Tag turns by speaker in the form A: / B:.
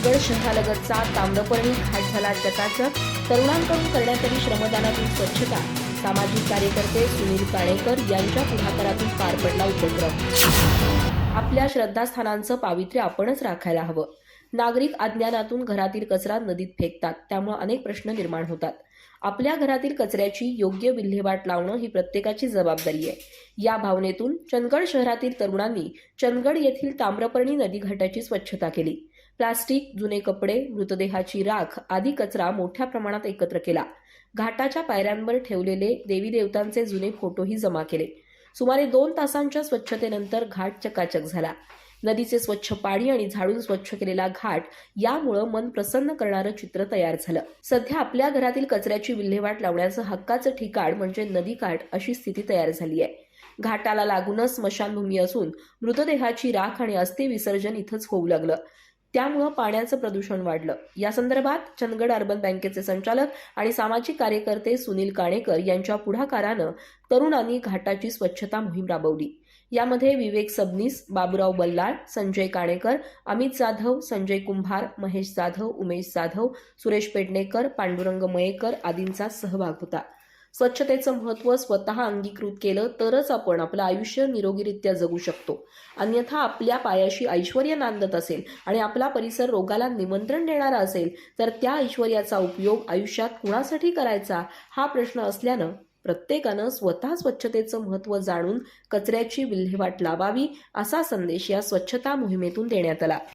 A: चंदगड शहरालगतचा ताम्रपर्णी घाट झाला चकाचक तरुणांकडून करण्यात आली श्रमदानातील स्वच्छता. सामाजिक कार्यकर्ते सुनील काणेकर यांच्या पुढाकारातून पार पडला उपक्रम. आपल्या श्रद्धास्थानांचं पावित्र्य आपणच राखायला हवं. नागरिक अज्ञानातून घरातील कचरा नदीत फेकतात त्यामुळे अनेक प्रश्न निर्माण होतात. आपल्या घरातील कचऱ्याची योग्य विल्हेवाट लावणं ही प्रत्येकाची जबाबदारी आहे. या भावनेतून चंदगड शहरातील तरुणांनी चंदगड येथील ताम्रपर्णी नदीघाटाची स्वच्छता केली. प्लास्टिक जुने कपडे मृतदेहाची राख आदी कचरा मोठ्या प्रमाणात एकत्र केला. घाटाच्या पायऱ्यांवर ठेवलेले देवी देवतांचे जुने फोटोही जमा केले. सुमारे दोन तासांच्या स्वच्छतेनंतर घाट चकाचक झाला. नदीचे स्वच्छ पाणी आणि झाडून स्वच्छ केलेला घाट यामुळं मन प्रसन्न करणारं चित्र तयार झालं. सध्या आपल्या घरातील कचऱ्याची विल्हेवाट लावण्याचं हक्काचं ठिकाण म्हणजे नदीकाठ अशी स्थिती तयार झाली आहे. घाटाला लागूनच स्मशानभूमी असून मृतदेहाची राख आणि अस्थि विसर्जन इथंच होऊ लागलं. त्यामुळं पाण्याचं प्रदूषण वाढलं. या संदर्भात चंदगड अर्बन बँकेचे संचालक आणि सामाजिक कार्यकर्ते सुनील काणेकर यांच्या पुढाकारानं तरुणांनी घाटाची स्वच्छता मोहीम राबवली. यामध्ये विवेक सबनीस बाबुराव बल्लाळ संजय काणेकर अमित जाधव संजय कुंभार महेश जाधव उमेश जाधव सुरेश पेडणेकर पांडुरंग मयेकर आदींचा सहभाग होता. स्वच्छतेचं महत्त्व स्वतः अंगीकृत केलं तरच आपण आपलं आयुष्य निरोगीरित्या जगू शकतो. अन्यथा आपल्या पायाशी ऐश्वर नांदत असेल आणि आपला परिसर रोगाला निमंत्रण देणारा असेल तर त्या ऐश्वर्याचा उपयोग आयुष्यात कुणासाठी करायचा हा प्रश्न असल्यानं प्रत्येकानं स्वतः स्वच्छतेचं महत्त्व जाणून कचऱ्याची विल्हेवाट लावावी असा संदेश या स्वच्छता मोहिमेतून देण्यात आला.